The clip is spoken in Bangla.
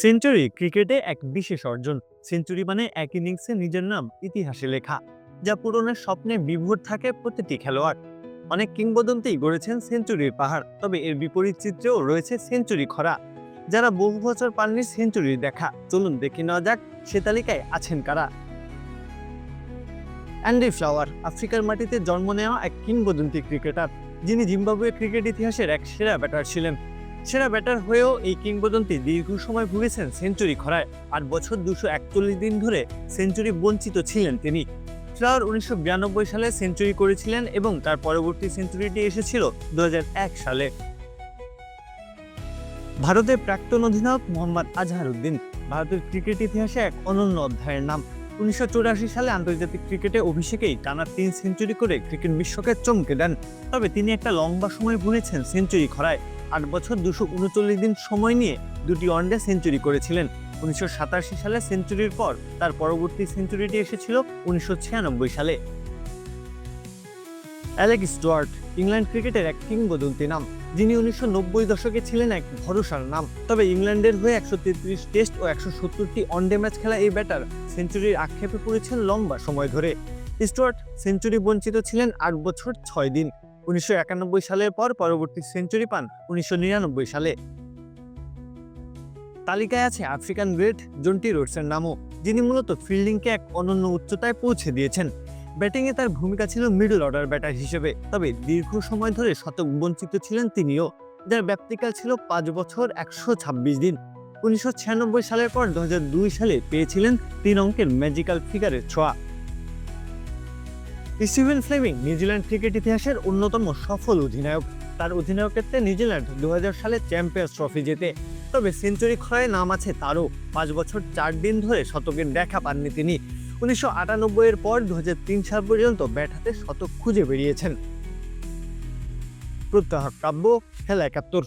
সেঞ্চুরি ক্রিকেটে এক বিশেষ অর্জন। সেঞ্চুরি মানে এক ইনিংসে নিজের নাম ইতিহাসে লেখা, যা পূরণের স্বপ্নে বিভোর থাকে প্রতিটি খেলোয়াড়। অনেক কিংবদন্তি গড়েছেন সেঞ্চুরির পাহাড়, তবে এর বিপরীত চিত্রেও রয়েছে সেঞ্চুরি খরা। যারা বহু বছর পাননি সেঞ্চুরির দেখা, চলুন দেখে নেওয়া যাক সে তালিকায় আছেন কারা। অ্যান্ডি ফ্লাওয়ার, আফ্রিকার মাটিতে জন্ম নেওয়া এক কিংবদন্তি ক্রিকেটার, যিনি জিম্বাবুয়ে ক্রিকেট ইতিহাসের এক সেরা ব্যাটার ছিলেন। সেরা ব্যাটার হয়েও এই কিংবদন্তি দীর্ঘ সময় ভুগেছেন সেঞ্চুরি খরায়। আট বছর দুশো একচল্লিশ দিন ধরে সেঞ্চুরি বঞ্চিত ছিলেন তিনি। ফ্লাওয়ার উনিশশো বিরানব্বই সালে সেঞ্চুরি করেছিলেন এবং তার পরবর্তী সেঞ্চুরিটি এসেছিল দু হাজার এক সালে। ভারতের প্রাক্তন অধিনায়ক মোহাম্মদ আজহারউদ্দিন, ভারতের ক্রিকেট ইতিহাসে এক অনন্য অধ্যায়ের নাম। উনিশশো সালে আন্তর্জাতিক ক্রিকেটে অভিষেকেই টানা তিন সেঞ্চুরি করে ক্রিকেট বিশ্বকে চমকে দেন। তবে তিনি একটা লম্বা সময় ভুলেছেন সেঞ্চুরি খরায়। আট বছর দুশো উনচল্লিশ দিন সময় নিয়ে দুটি ওয়ানডে সেঞ্চুরি করেছিলেন। উনিশশো সাতাশি সালে সেঞ্চুরির পর তার পরবর্তী সেঞ্চুরিটি এসেছিল উনিশশো ছিয়ানব্বই সালে। অ্যালেক স্টুয়ার্ট, ইংল্যান্ড ক্রিকেটের এক কিংবদন্তি নাম, যিনি উনিশশো নব্বই দশকে ছিলেন এক ভরসার নাম। তবে ইংল্যান্ডের হয়ে একশো তেত্রিশ টেস্ট ও একশো সত্তরটি ওয়ানডে ম্যাচ খেলা এই ব্যাটার সেঞ্চুরির আক্ষেপে পড়েছেন লম্বা সময় ধরে। স্টুয়ার্ট সেঞ্চুরি বঞ্চিত ছিলেন আট বছর ছয় দিন। উনিশশো একানব্বই সালের পর পরবর্তী সেঞ্চুরি পান উনিশশো নিরানব্বই সালে। তালিকায় আছে আফ্রিকান গ্রেট জন্টি রোডসের নামও, যিনি মূলত ফিল্ডিংকে এক অনন্য উচ্চতায় পৌঁছে দিয়েছেন। ব্যাটিংয়ে তার ভূমিকা ছিল মিডল অর্ডার ব্যাটার হিসেবে। তবে দীর্ঘ সময় ধরে শতক বঞ্চিত ছিলেন তিনিও, যার ব্যাপ্তিকাল ছিল পাঁচ বছর একশো ছাব্বিশ দিন। উনিশশো ছিয়ানব্বই সালের পর দু হাজার দুই সালে পেয়েছিলেন তিন অঙ্কের ম্যাজিক্যাল ফিগারের ছোঁয়া। স্টিভেন ফ্লেমিং নিউজিল্যান্ড ক্রিকেট ইতিহাসের অন্যতম সফল অধিনায়ক। তার অধিনায়কত্বে নিউজিল্যান্ড দু হাজার সালে চ্যাম্পিয়ন্স ট্রফি জেতে, তবে সেঞ্চুরি খরায় নাম আছে তারও। পাঁচ বছর চার দিন ধরে শতকের দেখা পাননি তিনি। উনিশশো আটানব্বই এর পর দু হাজার তিন সাল পর্যন্ত ব্যাট হাতে শতক খুঁজে বেরিয়েছেন। প্রত্যাহার কাব্য, খেলা একাত্তর।